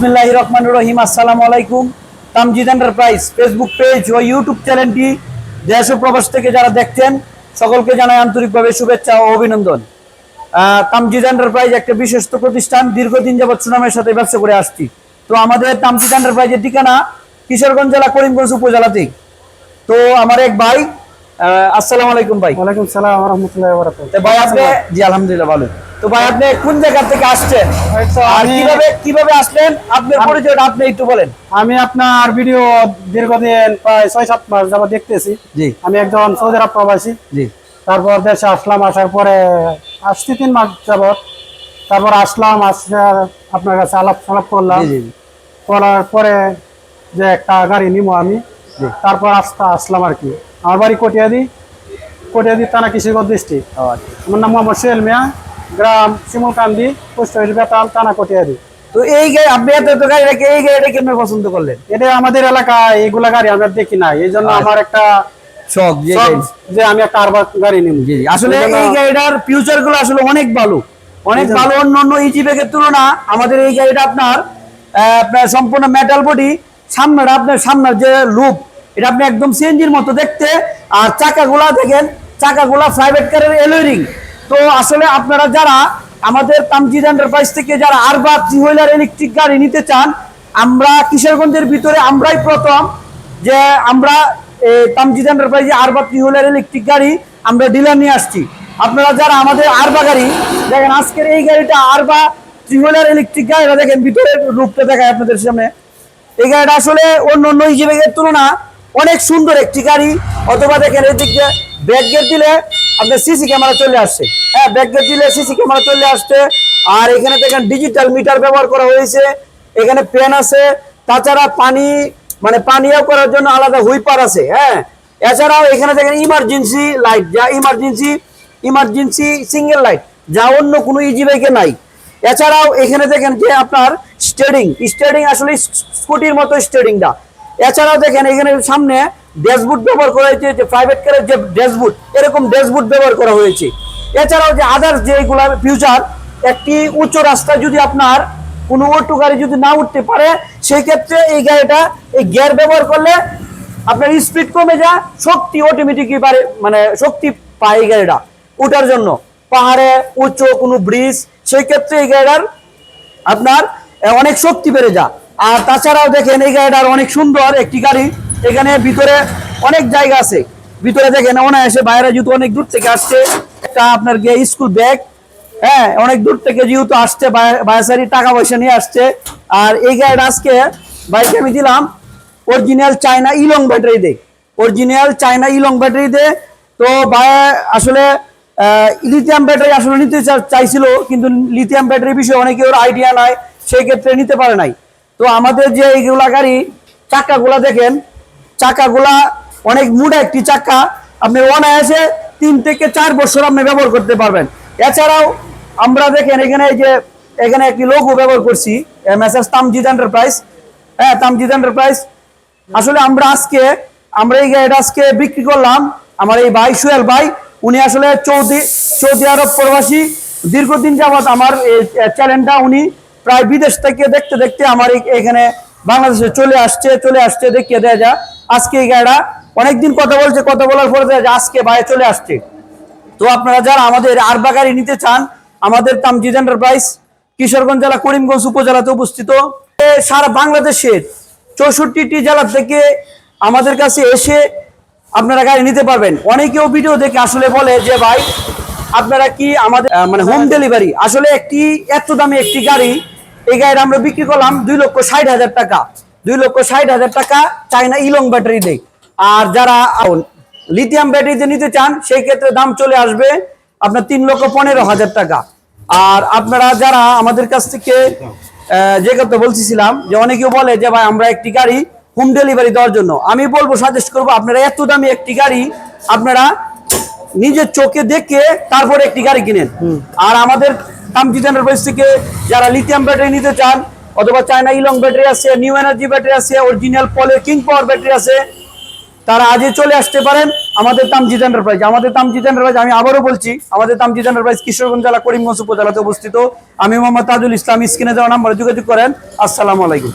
বিসমিল্লাহ রহমান রহিম আসসালামু আলাইকুম। তামজিদ এন্টারপ্রাইজ ফেসবুক পেজ ও ইউটিউব চ্যানেলটি দেশ ও প্রবাস থেকে যারা দেখছেন সকলকে জানাই আন্তরিকভাবে শুভেচ্ছা ও অভিনন্দন। তামজিদ এন্টারপ্রাইজ একটা বিশ্বস্ত প্রতিষ্ঠান দীর্ঘদিন যাবৎ সুনামের সাথে ব্যবসা করে আসছি। তো আমাদের তামজিদ এন্টারপ্রাইজের ঠিকানা কিশোরগঞ্জ জেলা করিমগঞ্জ উপজেলাতেই তো আমার এক ভাই আসসালামু আলাইকুম ভাই। ওয়ালাইকুম সালাম রহমতুল্লাহ ভাই আপনি জি আলহামদুলিল্লাহ ভালো। তো ভাই আপনি কোন জায়গা থেকে আসছেন? আর কীভাবে কীভাবে আসলেন? আপনার পরিচয়টা আপনি একটু বলেন। আমি আপনার ভিডিও দীর্ঘদিন প্রায় ছয় সাত মাস যাবত দেখতেছি। জি। আমি একজন সৌদি আরব প্রবাসী। জি। তারপর দেশে আসলাম আসার পরে আসছি তিন মাস যাবত তারপর আসলাম আসে আপনার কাছে আলাপ সালাপ করলাম। করার পরে যে একটা গাড়ি নিবো আমি। তারপর আসতে আসলাম আর কি। আমার বাড়ি কটিয়াদি। কটিয়াদি ডিস্ট্রিক্ট। ও আচ্ছা। আমার নাম মোহাম্মদ সোহেল মিয়া। গ্রাম শিমুলকান্দি পোস্ট অফিস বেতাল থানা কটিয়াদি তো এই গাড়ি আপনি এত এত গাড়ি রেখে এই গাড়িটা কেমন পছন্দ করলেন? এটা আমাদের এলাকায় এইগুলা গাড়ি আমরা দেখি না এই জন্য আচ্ছা। আমার একটা শখ যে আমি একটা আরবার গাড়ি নিব। আসলে এই গাড়িটার ফিউচারগুলো আসলে অনেক ভালো। অনেক ভালো অন্য অন্য ইজি ব্যাগের তুলনা আমাদের এই গাড়িটা আপনার আপনার সম্পূর্ণ মেটাল বডি সামনের আপনার সামনের যে লুক এটা আপনি একদম সিএনজির মতো দেখতে। আর চাকাগুলা দেখেন চাকাগুলা প্রাইভেট কারের এলোরিং তো আসলে আপনারা যারা আমাদের তামজিদ এন্টারপ্রাইজ থেকে যারা আরবা থ্রি হুইলার ইলেকট্রিক গাড়ি নিতে চান, আমরা কিশোরগঞ্জের ভিতরে আমরাই প্রথম যে আমরা তামজিদ এন্টারপ্রাইজে আরবা থ্রি হুইলার ইলেকট্রিক গাড়ি আমরা ডিলার নিয়ে আসছি। আপনারা যারা আমাদের আরবা গাড়ি, দেখেন আজকের এই গাড়িটা আরবা থ্রি হুইলার ইলেকট্রিক গাড়িটা দেখেন ভিতরের রূপটা দেখায় আপনাদের সামনে। এই গাড়িটা আসলে অন্য অন্য হিসেবে তুলনা অনেক সুন্দর একটি গাড়ি, অথবা দেখেন এদিক ব্যাক গেট দিলে আপনার সিসি ক্যামেরা চলে আসছে। হ্যাঁ ব্যাক গেট দিলে সিসি ক্যামেরা চলে আসছে। আর এখানে দেখেন ডিজিটাল মিটার ব্যবহার করা হয়েছে। এখানে পেন আছে। তাছাড়া পানি মানে পানীয় করার জন্য আলাদা হুইপার আছে। হ্যাঁ এছাড়াও এখানে দেখেন ইমার্জেন্সি লাইট যা ইমার্জেন্সি ইমার্জেন্সি সিঙ্গেল লাইট যা অন্য কোনো ইজি বাইকে নাই। এছাড়াও এখানে দেখেন যে আপনার স্টেডিং স্টেডিং আসলে স্কুটির মতো স্টেডিংটা এছাড়াও দেখেন এখানে সামনে ড্যাশবোর্ড ব্যবহার করা হয়েছে, যে প্রাইভেট কারের যে ড্যাশবোর্ড, এরকম ড্যাশবোর্ড ব্যবহার করা হয়েছে। এছাড়াও যে আদার্স যেগুলো ফিউচার একটি উচ্চ রাস্তায় যদি আপনার কোনো অটো গাড়ি যদি না উঠতে পারে সেই ক্ষেত্রে এই গাড়িটা, এই গিয়ার ব্যবহার করলে আপনার স্পিড কমে যায়, শক্তি অটোমেটিকই পারে মানে শক্তি পায় এই গাড়িটা ওঠার জন্য। পাহাড়ে উচ্চ কোনো ব্রিজ সেই ক্ষেত্রে এই গাড়িটার আপনার অনেক শক্তি বেড়ে যায়। আর তাছাড়াও দেখেন, এই গাড়িটার অনেক সুন্দর একটি গাড়ি। এখানে ভিতরে অনেক জায়গা আছে। ভিতরে দেখেন অনায়াসে বাইরে যেহেতু অনেক দূর থেকে আসছে একটা আপনার গিয়ে স্কুল ব্যাগ হ্যাঁ অনেক দূর থেকে যেহেতু আসছে বায়াসারি টাকা পয়সা নিয়ে আসছে। আর এই গাড়িটা আজকে বাইকে আমি দিলাম অরিজিনাল চায়না ইলং ব্যাটারি দে অরিজিনাল চায়না ইলং ব্যাটারি দে তো ভাই, আসলে লিথিয়াম ব্যাটারি আসলে নিতে চাইছিল, কিন্তু লিথিয়াম ব্যাটারি বিষয়ে অনেকে ওর আইডিয়া নাই, সেই ক্ষেত্রে নিতে পারে নাই। তো আমাদের যে এইগুলা গাড়ি, চাকাগুলা দেখেন চাকাগুলা অনেক মোটা একটি চাকা। আপনি অনায়াসে তিন থেকে চার বছর আপনি ব্যবহার করতে পারবেন। এছাড়াও আমরা দেখেন এখানে এই যে, এখানে একটি লোগো ব্যবহার করছি মেসেজ তামজিদ এন্টারপ্রাইজ হ্যাঁ তামজিদ এন্টারপ্রাইজ আসলে আমরা আজকে, আমরা এই গাড়িটা আজকে বিক্রি করলাম আমার এই ভাই সুয়েল ভাই। উনি আসলে সৌদি সৌদি আরব প্রবাসী। দীর্ঘদিন যাবৎ আমার এই চ্যানেলটা উনি প্রায় বিদেশ থেকে দেখতে দেখতে আমার এখানে বাংলাদেশে চলে আসছে চলে আসছে, দেখিয়ে দেওয়া যা আজকে এই গাড়িটা অনেকদিন কথা বলছে, কথা বলার পরে আজকে ভাই চলে আসছে। তো আপনারা যারা আমাদের আরবা গাড়ি নিতে চান, আমাদের তামজিদ এন্টারপ্রাইজ কিশোরগঞ্জ জেলা, করিমগঞ্জ উপজেলাতে অবস্থিত সারা বাংলাদেশের চৌষট্টিটি জেলা থেকে আমাদের কাছে এসে আপনারা গাড়ি নিতে পারবেন। অনেকেও ভিডিও দেখে আসলে বলে যে, ভাই, আপনারা কি আমাদের মানে হোম ডেলিভারি আসলে একটি, এত দামি একটি গাড়ি এই গাড়িটা আমরা বিক্রি করলাম দুই লক্ষ ষাট হাজার টাকা। দুই লক্ষ ষাট হাজার টাকা চাইনা ইলং ব্যাটারি দেয়। আর যারা লিথিয়াম ব্যাটারিতে নিতে চান সেই ক্ষেত্রে দাম চলে আসবে আপনার তিন লক্ষ পনেরো হাজার টাকা। আর আপনারা যারা আমাদের কাছ থেকে যে কথা বলছিলাম যে অনেকেও বলে যে ভাই আমরা একটি গাড়ি হোম ডেলিভারি দেওয়ার জন্য। আমি বলব সাজেস্ট করব আপনারা এত দামি একটি গাড়ি আপনারা নিজের চোখে দেখে তারপরে একটি গাড়ি কিনেন। আর আমাদের তামজিদ এন্টারপ্রাইজ থেকে যারা লিথিয়াম ব্যাটারি নিতে চান, অথবা চায়না ইলং ব্যাটারি আছে নিউ এনার্জি ব্যাটারি আছে অরিজিনাল পলে কিং পাওয়ার ব্যাটারি আছে, তারা আজই চলে আসতে পারেন আমাদের তামজিদ এন্টারপ্রাইজ আমাদের তামজিদ এন্টারপ্রাইজ আমি আবারও বলছি, আমাদের তামজিদ এন্টারপ্রাইজ কিশোরগঞ্জ জেলা করিমগঞ্জ উপজেলাতে অবস্থিত। আমি মোহাম্মদ তাজুল ইসলাম, স্ক্রিনে যাওয়া নাম্বারে যোগাযোগ করেন। আসসালামু আলাইকুম।